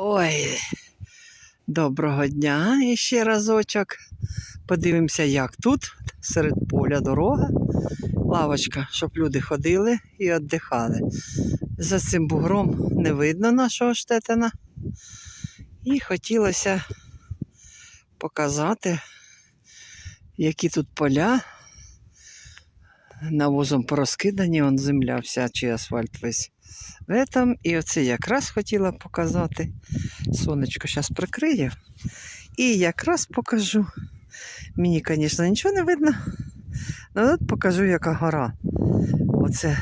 Ой, доброго дня і ще разочок. Подивимося, як тут, серед поля дорога, лавочка, щоб люди ходили і віддихали. За цим бугром не видно нашого штетина. І хотілося показати, які тут поля. Навозом порозкидані, он земля вся чи асфальт весь в этом. І оце якраз хотіла показати. Сонечко зараз прикриє. І якраз покажу. Мені, звісно, нічого не видно. Але от покажу, яка гора. Оце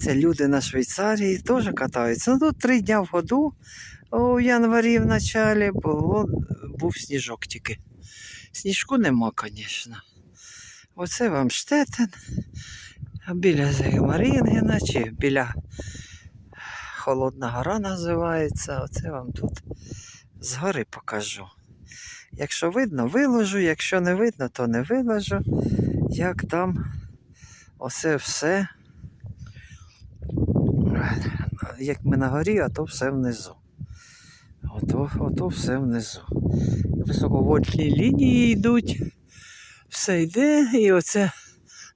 це люди на Швейцарії теж катаються. Ну тут три дня в году. У январі в началі було, був сніжок тільки. Сніжку нема, звісно. Оце вам штетен. Біля Зегмарінгена чи біля Холодна гора називається. Оце вам тут згори покажу. Якщо видно, виложу, якщо не видно, то не виложу. Як там оце все. Як ми на горі, а то все внизу. Ото, ото все внизу. Високовольтні лінії йдуть. Все йде, і оце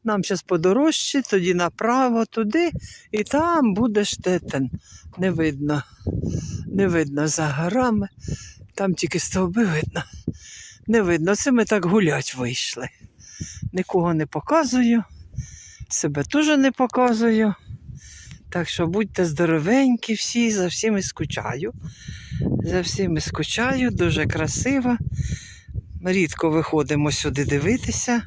нам зараз подорожче, тоді направо туди, і там буде штетен. Не видно. Не видно за горами. Там тільки стовби видно. Не видно. Це ми так гулять вийшли. Нікого не показую. Себе теж не показую. Так що будьте здоровенькі всі, за всіми скучаю. За всіми скучаю, дуже красиво. Рідко виходимо сюди дивитися.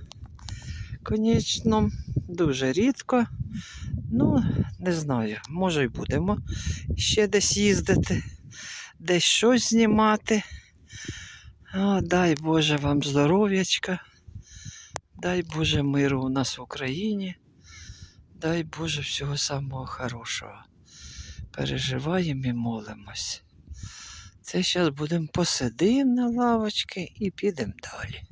Конечно, дуже рідко. Ну, не знаю, може й будемо ще десь їздити, десь щось знімати. О, дай Боже вам здоров'ячка. Дай Боже миру у нас в Україні. Дай Боже всього самого хорошого. Переживаємо і молимось. Це зараз будемо посидимо на лавочці і підемо далі.